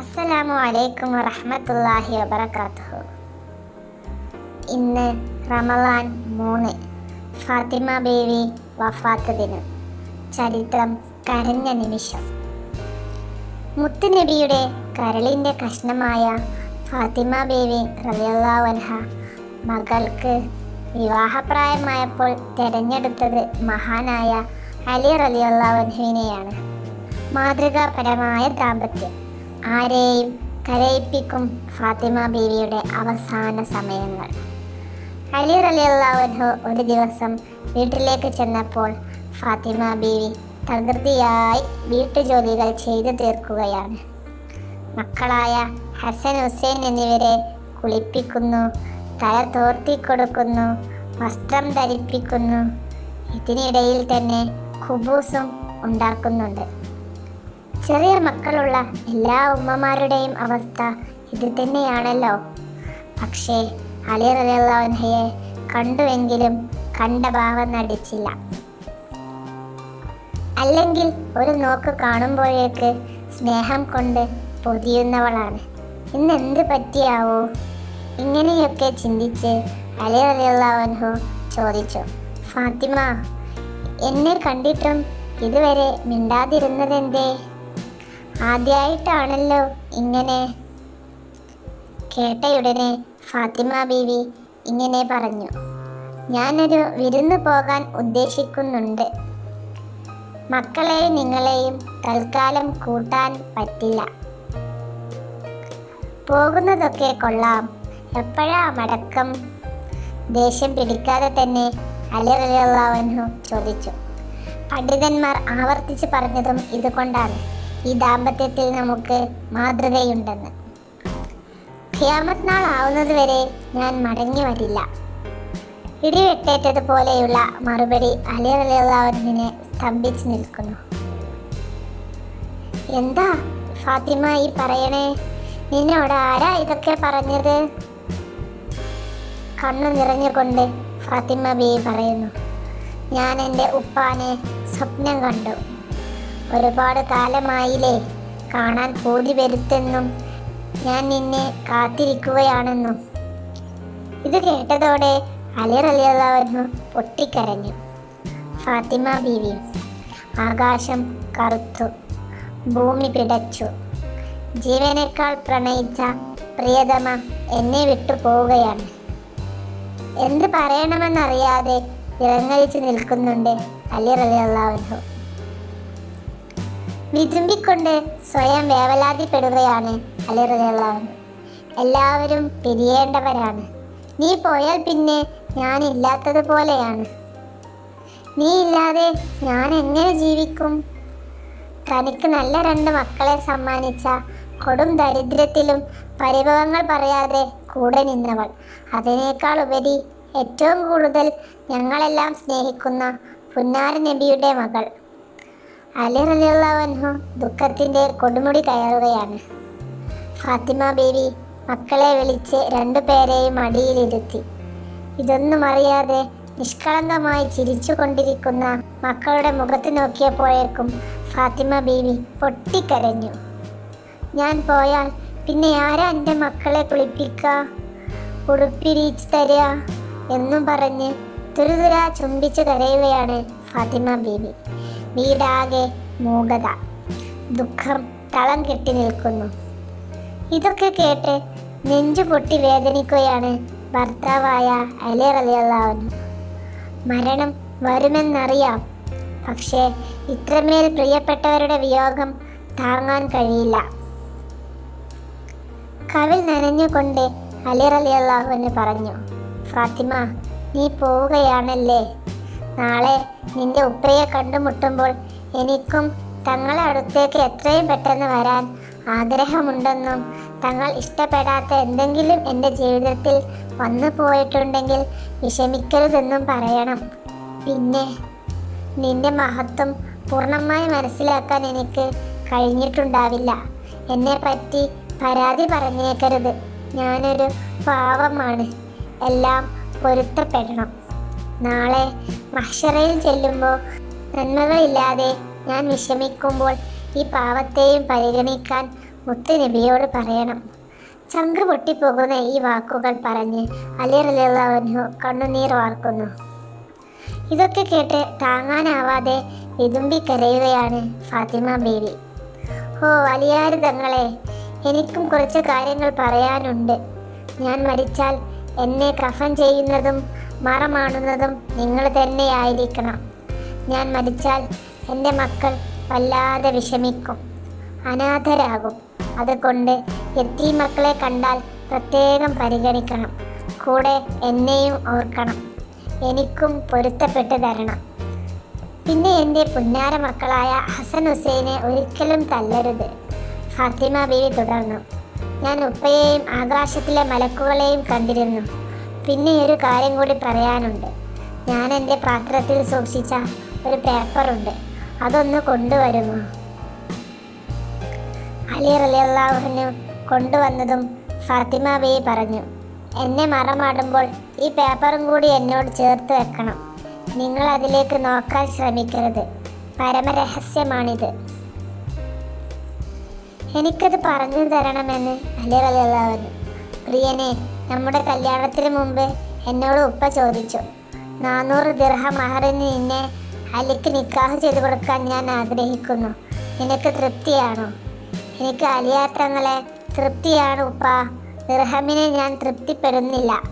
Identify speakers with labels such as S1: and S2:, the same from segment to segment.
S1: അസ്സലാമു അലൈക്കും വറഹ്മത്തുള്ളാഹി വബറകാതുഹു. ഇന്ന് റമലാൻ മൂന്ന് ഫാത്തിമ ബേബി വഫാത്ത് ദിനം ചരിത്രം കരഞ്ഞ നിമിഷം. മുത്തുനബിയുടെ കരളിന്റെ കഷ്ണമായ ഫാത്തിമ ബേബി റളിയല്ലാഹു അൻഹ മകൾക്ക് വിവാഹപ്രായമായപ്പോൾ തിരഞ്ഞെടുത്തത് മഹാനായ അലി റളിയല്ലാഹു അൻഹുവിനെയാണ്. മാതൃകാപരമായ ദാമ്പത്യം. ആരെയും കരയിപ്പിക്കും ഫാത്തിമ ബീവിയുടെ അവസാന സമയങ്ങൾ. അലി റലിയുള്ളവൻഹു ഒരു ദിവസം വീട്ടിലേക്ക് ചെന്നപ്പോൾ ഫാത്തിമ ബീവി തകൃതിയായി വീട്ടുജോലികൾ ചെയ്തു തീർക്കുകയാണ്. മക്കളായ ഹസൻ ഹുസൈൻ എന്നിവരെ കുളിപ്പിക്കുന്നു തല തോർത്തിക്കൊടുക്കുന്നു വസ്ത്രം ധരിപ്പിക്കുന്നു. ഇതിനിടയിൽ തന്നെ കുബൂസും ഉണ്ടാക്കുന്നുണ്ട്. ചെറിയ മക്കളുള്ള എല്ലാ ഉമ്മമാരുടെയും അവസ്ഥ ഇത് തന്നെയാണല്ലോ. പക്ഷേ അലി റലിയല്ലാഹയെ കണ്ടുവെങ്കിലും കണ്ട ഭാവം നടിച്ചില്ല. അല്ലെങ്കിൽ ഒരു നോക്ക് കാണുമ്പോഴേക്ക് സ്നേഹം കൊണ്ട് പൊതിയുന്നവളാണ്. ഇന്ന് എന്ത് പറ്റിയാവോ? ഇങ്ങനെയൊക്കെ ചിന്തിച്ച് അലി റലിയല്ലാഹു ചോദിച്ചു. ഫാത്തിമ എന്നെ കണ്ടിട്ടും ഇതുവരെ മിണ്ടാതിരുന്നതെന്തേ? ആദ്യമായിട്ടാണല്ലോ ഇങ്ങനെ കേട്ടയുടനെ ഫാത്തിമ ബീവി ഇങ്ങനെ പറഞ്ഞു ഞാനൊരു വിരുന്ന് പോകാൻ ഉദ്ദേശിക്കുന്നുണ്ട്. മക്കളെയും നിങ്ങളെയും തൽക്കാലം കൂട്ടാൻ പറ്റില്ല. പോകുന്നതൊക്കെ കൊള്ളാം. എപ്പോഴാ മടക്കം? ദേഷ്യം പിടിക്കാതെ തന്നെ അലി റലിയല്ലാഹു ചോദിച്ചു. പണ്ഡിതന്മാർ ആവർത്തിച്ച് പറഞ്ഞതും ഇതുകൊണ്ടാണ്. ഈ ദാമ്പത്യത്തിൽ നമുക്ക് മാതൃകയുണ്ടെന്ന്. ഖിയാമത്ത് നാൾ ആവുന്നത് വരെ ഞാൻ മടങ്ങി വരില്ല. ഇടിവെട്ടേറ്റതുപോലെയുള്ള മറുപടി അലി സ്തംഭിച്ചു നിൽക്കുന്നു. എന്താ ഫാത്തിമ ഈ പറയണേ? നിന്നോട് ആരാ ഇതൊക്കെ പറഞ്ഞത്? കണ്ണു നിറഞ്ഞുകൊണ്ട് ഫാത്തിമ ബി പറയുന്നു. ഞാൻ എന്റെ ഉപ്പാനെ സ്വപ്നം കണ്ടു. ഒരുപാട് കാലമായില്ലേ കാണാൻ പൂതി വരുത്തെന്നും ഞാൻ നിന്നെ കാത്തിരിക്കുകയാണെന്നും. ഇത് കേട്ടതോടെ അലി റലിയല്ലാവന്നു പൊട്ടിക്കരഞ്ഞു. ഫാത്തിമ ബീവി ആകാശം കറുത്തു ഭൂമി പിടച്ചു. ജീവനേക്കാൾ പ്രണയിച്ച പ്രിയതമ എന്നെ വിട്ടു പോവുകയാണ്. എന്ത് പറയണമെന്നറിയാതെ ഇറങ്ങലിച്ച് നിൽക്കുന്നുണ്ട് അലി റലിയല്ലാവു വിതുമ്പിക്കൊണ്ട് സ്വയം വേവലാതിപ്പെടുകയാണ് അലി റലിയല്ലാവു എല്ലാവരും പിരിയേണ്ടവരാണ്. നീ പോയാൽ പിന്നെ ഞാൻ ഇല്ലാത്തതുപോലെയാണ് നീ ഇല്ലാതെ ഞാൻ എങ്ങനെ ജീവിക്കും? തനിക്ക് നല്ല രണ്ട് മക്കളെ സമ്മാനിച്ച കൊടും ദരിദ്രത്തിലും പരിഭവങ്ങൾ പറയാതെ കൂടെ നിന്നവൾ. അതിനേക്കാൾ ഉപരി ഏറ്റവും കൂടുതൽ ഞങ്ങളെല്ലാം സ്നേഹിക്കുന്ന പുന്നാര നബിയുടെ മകൾ. അലി റലിയുള്ളവൻഹു ദുഃഖത്തിന്റെ കൊടുമുടി കയറുകയാണ്. ഫാത്തിമ ബേബി മക്കളെ വിളിച്ച് രണ്ടുപേരെയും അടിയിലിരുത്തി. ഇതൊന്നും അറിയാതെ നിഷ്കളങ്കമായി ചിരിച്ചു കൊണ്ടിരിക്കുന്ന മക്കളുടെ മുഖത്ത് നോക്കിയപ്പോഴേക്കും ഫാത്തിമ ബീവി പൊട്ടിക്കരഞ്ഞു. ഞാൻ പോയാൽ പിന്നെ ആരാ എന്റെ മക്കളെ കുളിപ്പിക്കുക ഉടുപ്പിരിച്ച് തരിക എന്നും പറഞ്ഞ് തുരുതുരാ ചുംബിച്ച് കരയുകയാണ് ഫാത്തിമ ബീവി വീടാകെ മൂകത. ദുഃഖം തളം കെട്ടി നിൽക്കുന്നു. ഇതൊക്കെ കേട്ട് നെഞ്ചു പൊട്ടി വേദനിക്കുകയാണ് ഭർത്താവായ അലി റലിയല്ലാവുന്നു മരണം വരുമെന്നറിയാം. പക്ഷേ ഇത്രമേൽ പ്രിയപ്പെട്ടവരുടെ വിയോഗം താങ്ങാൻ കഴിയില്ല. കവിൽ നനഞ്ഞുകൊണ്ട് അലി റലിയല്ലാഹുവിന് പറഞ്ഞു ഫാത്തിമ നീ പോവുകയാണല്ലേ? നാളെ നിന്റെ ഉപ്പയെ കണ്ടുമുട്ടുമ്പോൾ എനിക്കും തങ്ങളെ അടുത്തേക്ക് എത്രയും പെട്ടെന്ന് വരാൻ ആഗ്രഹമുണ്ടെന്നും തങ്ങൾ ഇഷ്ടപ്പെടാത്ത എന്തെങ്കിലും എന്റെ ജീവിതത്തിൽ വന്നു പോയിട്ടുണ്ടെങ്കിൽ വിഷമിക്കരുതെന്നും പറയണം. പിന്നെ നിന്റെ മഹത്വം പൂർണമായി മനസ്സിലാക്കാൻ എനിക്ക് കഴിഞ്ഞിട്ടുണ്ടാവില്ല. എന്നെ പറ്റി പരാതി പറഞ്ഞേക്കരുത്. ഞാനൊരു പാവമാണ്. എല്ലാം പൊരുത്തപ്പെടണം. നാളെ മഹ്ഷറയിൽ ചെല്ലുമ്പോൾ നന്മകളില്ലാതെ ഞാൻ വിഷമിക്കുമ്പോൾ ഈ പാവത്തെയും പരിഗണിക്കാൻ മുത്തുനബിയോട് പറയണം. ചങ്ക് പൊട്ടിപ്പോകുന്ന ഈ വാക്കുകൾ പറഞ്ഞ് അലി റലിയല്ലാഹു കണ്ണുനീർ വാർക്കുന്നു. ഇതൊക്കെ കേട്ട് താങ്ങാനാവാതെ വിതുമ്പി കരയുകയാണ് ഫാത്തിമ ബേബി. ഓ അലിയാര് തങ്ങളെ എനിക്കും കുറച്ച് കാര്യങ്ങൾ പറയാനുണ്ട്. ഞാൻ മരിച്ചാൽ എന്നെ കഫൻ ചെയ്യുന്നതും മറമാണുന്നതും നിങ്ങൾ തന്നെയായിരിക്കണം. ഞാൻ മരിച്ചാൽ എന്റെ മക്കൾ വല്ലാതെ വിഷമിക്കും. അനാഥരാകും. അതുകൊണ്ട് എത്തി മക്കളെ കണ്ടാൽ പ്രത്യേകം പരിഗണിക്കണം. കൂടെ എന്നെയും ഓർക്കണം. എനിക്കും പൊരുത്തപ്പെട്ട് തരണം. പിന്നെ എന്റെ പുന്നാര മക്കളായ ഹസൻ ഹുസൈനെ ഒരിക്കലും തല്ലരുത്. ഫാത്തിമ ബീവി തുടർന്നു. ഞാൻ ഉപ്പയെയും ആകാശത്തിലെ മലക്കുകളെയും കണ്ടിരുന്നു. പിന്നെ ഒരു കാര്യം കൂടി പറയാനുണ്ട്. ഞാൻ എന്റെ പാത്രത്തിൽ സൂക്ഷിച്ച ഒരു പേപ്പറുണ്ട് അതൊന്ന് കൊണ്ടുവരുമോ? അലി റലിയല്ലാഹുവിന് കൊണ്ടുവന്നതും ഫാത്തിമ ബി പറഞ്ഞു എന്നെ മറമാടുമ്പോൾ ഈ പേപ്പറും കൂടി എന്നോട് ചേർത്ത് വെക്കണം. നിങ്ങൾ അതിലേക്ക് നോക്കാൻ ശ്രമിക്കരുത്. പരമരഹസ്യമാണിത്. എനിക്കത് പറഞ്ഞു തരണമെന്ന് അലി റലിയല്ലാഹുവിന് പ്രിയനെ നമ്മുടെ കല്യാണത്തിന് മുമ്പ് എന്നോട് ഉപ്പ ചോദിച്ചു നാനൂറ് ദിർഹ മഹറിന് നിന്നെ അലിക്ക് നിക്കാഹ് ചെയ്തു കൊടുക്കാൻ ഞാൻ ആഗ്രഹിക്കുന്നു. നിനക്ക് തൃപ്തിയാണോ? എനിക്ക് അലിയാത്തങ്ങളെ തൃപ്തിയാണ് ഉപ്പ. ദിർഹമിനെ ഞാൻ തൃപ്തിപ്പെടുന്നില്ല.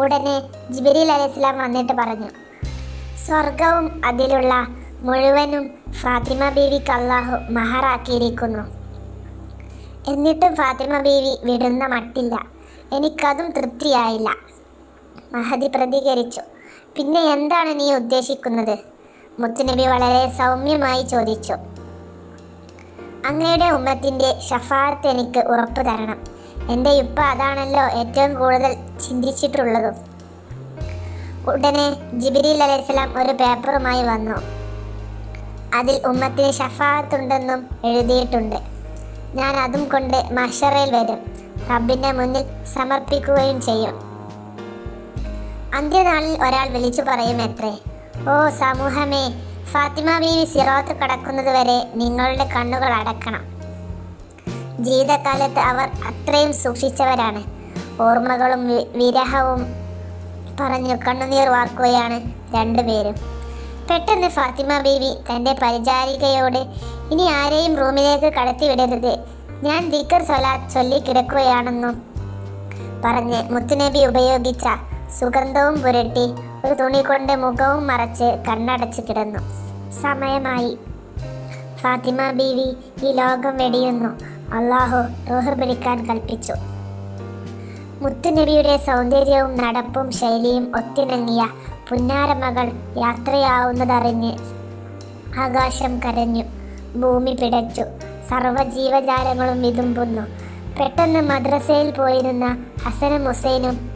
S1: ഉടനെ ജിബിരിൽ അലൈഹിസ്ലാം വന്നിട്ട് പറഞ്ഞു സ്വർഗവും അതിലുള്ള മുഴുവനും ഫാത്തിമ ബീവിക്ക് അള്ളാഹു മഹറാക്കിയിരിക്കുന്നു. എന്നിട്ടും ഫാത്തിമ ബീവി വിടുന്ന മട്ടില്ല. എനിക്കതും തൃപ്തിയായില്ല. മഹദി പ്രതികരിച്ചു. പിന്നെ എന്താണ് നീ ഉദ്ദേശിക്കുന്നത്? മുത്തുനബി വളരെ സൗമ്യമായി ചോദിച്ചു. അങ്ങയുടെ ഉമ്മത്തിന്റെ ഷഫാർത്ത് എനിക്ക് ഉറപ്പ് തരണം. എന്റെ ഉപ്പ അതാണല്ലോ ഏറ്റവും കൂടുതൽ ചിന്തിച്ചിട്ടുള്ളതും. ഉടനെ ജിബിരിൽ അലൈഹിസ്ലാം ഒരു പേപ്പറുമായി വന്നു. അതിൽ ഉമ്മത്തിന് ഷഫാത്തുണ്ടെന്നും എഴുതിയിട്ടുണ്ട്. ഞാൻ അതും കൊണ്ട് മഷറയിൽ വരും. റബ്ബിന്റെ മുന്നിൽ സമർപ്പിക്കുകയും ചെയ്യും. അന്ത്യനാളിൽ ഒരാൾ വിളിച്ചു പറയും എത്രേ ഓ സമൂഹമേ ഫാത്തിമ ബീവി സിറോത്ത് കടക്കുന്നത് വരെ നിങ്ങളുടെ കണ്ണുകൾ അടക്കണം. ജീവിതകാലത്ത് അവർ അത്രയും സൂക്ഷിച്ചവരാണ്. ഓർമ്മകളും വിരഹവും പറഞ്ഞു കണ്ണുനീർ വാർക്കുകയാണ് രണ്ടുപേരും. പെട്ടെന്ന് ഫാത്തിമ ബീവി തന്റെ പരിചാരികയോട് ഇനി ആരെയും റൂമിലേക്ക് കടത്തിവിടരുത്. ഞാൻ ദിക്കർ സ്വലാത്ത് ചൊല്ലി കിടക്കുകയാണെന്നും പറഞ്ഞ് മുത്തുനബി ഉപയോഗിച്ച സുഗന്ധവും പുരട്ടി ഒരു തുണി കൊണ്ട് മുഖവും മറച്ച് കണ്ണടച്ച് കിടന്നു. സമയമായി. ഫാത്തിമ ബീവി ഈ ലോകം വെടിയുന്നു. അള്ളാഹു റോഹർ പിടിക്കാൻ കൽപ്പിച്ചു. മുത്തുനബിയുടെ സൗന്ദര്യവും നടപ്പും ശൈലിയും ഒത്തിണങ്ങിയ പുന്നാരമകൾ യാത്രയാവുന്നതറിഞ്ഞ് ആകാശം കരഞ്ഞു. ഭൂമി പിടച്ചു. സർവജീവജാലങ്ങളും വിതുമ്പുന്നു പെട്ടെന്ന് മദ്രസയിൽ പോയിരുന്ന ഹസനും ഹുസൈനും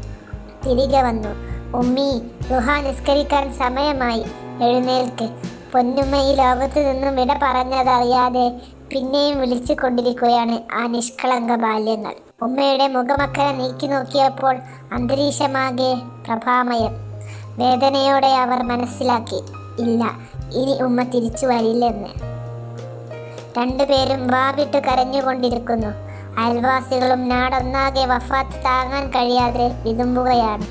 S1: തിരികെ വന്നു. ഉമ്മി ഗുഹ നിസ്കരിക്കാൻ സമയമായി. എഴുന്നേൽക്ക്. പൊന്നുമ്മ ഈ ലോകത്ത് നിന്നും വിട പറഞ്ഞതറിയാതെ പിന്നെയും വിളിച്ചു കൊണ്ടിരിക്കുകയാണ് ആ നിഷ്കളങ്ക ബാല്യങ്ങൾ. ഉമ്മയുടെ മുഖമക്കരെ നീക്കി നോക്കിയപ്പോൾ അന്തരീക്ഷമാകെ പ്രഭാമയം. വേദനയോടെ അവർ മനസ്സിലാക്കി. ഇല്ല ഇനി ഉമ്മ തിരിച്ചു വരില്ലെന്ന്. രണ്ടുപേരും വാവിട്ട് കരഞ്ഞുകൊണ്ടിരിക്കുന്നു. അയൽവാസികളും നാടൊന്നാകെ വഫാത്ത് താങ്ങാൻ കഴിയാതെ വിതുമ്പുകയാണ്.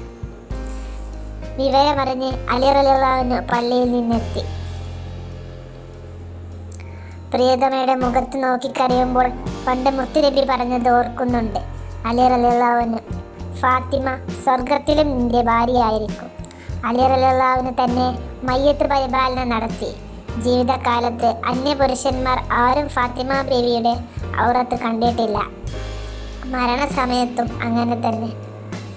S1: വിവരമറിഞ്ഞ് അലിറലിറാവിന് പള്ളിയിൽ നിന്നെത്തി. പ്രിയതമയുടെ മുഖത്ത് നോക്കി കരയുമ്പോൾ പണ്ട് മുത്തുരബി പറഞ്ഞത് ഓർക്കുന്നുണ്ട്. അലിറലിറാവിന് ഫാത്തിമ സ്വർഗത്തിലും നിന്റെ ഭാര്യയായിരിക്കും. അലിറലിറാവിന് തന്നെ മയ്യത്ത് പരിപാലനം നടത്തി. ജീവിതകാലത്ത് അന്യപുരുഷന്മാർ ആരും ഫാത്തിമ ബേബിയുടെ ഔറത്ത് കണ്ടിട്ടില്ല. മരണസമയത്തും അങ്ങനെ തന്നെ.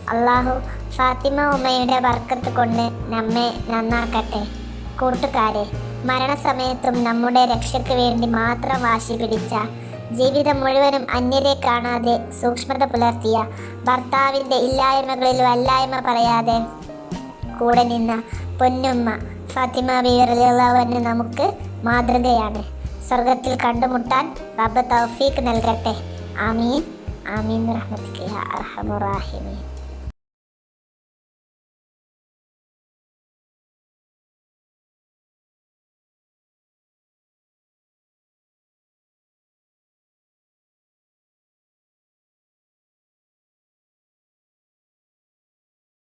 S1: അള്ളാഹു ഫാത്തിമ ഉമ്മയുടെ വർക്കത്ത് കൊണ്ട് നമ്മെ നന്നാക്കട്ടെ. കൂട്ടുകാരെ മരണസമയത്തും നമ്മുടെ രക്ഷയ്ക്ക് വേണ്ടി മാത്രം വാശി പിടിച്ച ജീവിതം മുഴുവനും അന്യരെ കാണാതെ സൂക്ഷ്മത പുലർത്തിയ ഭർത്താവിന്റെ ഇല്ലായ്മകളിൽ വല്ലായ്മ പറയാതെ കൂടെ നിന്ന പൊന്നുമ്മ ഫാത്തിമ ബീറിലുള്ളവന് നമുക്ക് മാതൃകയാണ്. സ്വർഗത്തിൽ കണ്ടുമുട്ടാൻ റബ്ബ് തൗഫീഖ് നൽകട്ടെ. ആമീൻ. ആമീൻ റഹ്മത്തിക്ക് അർഹമുറാഹിമീൻ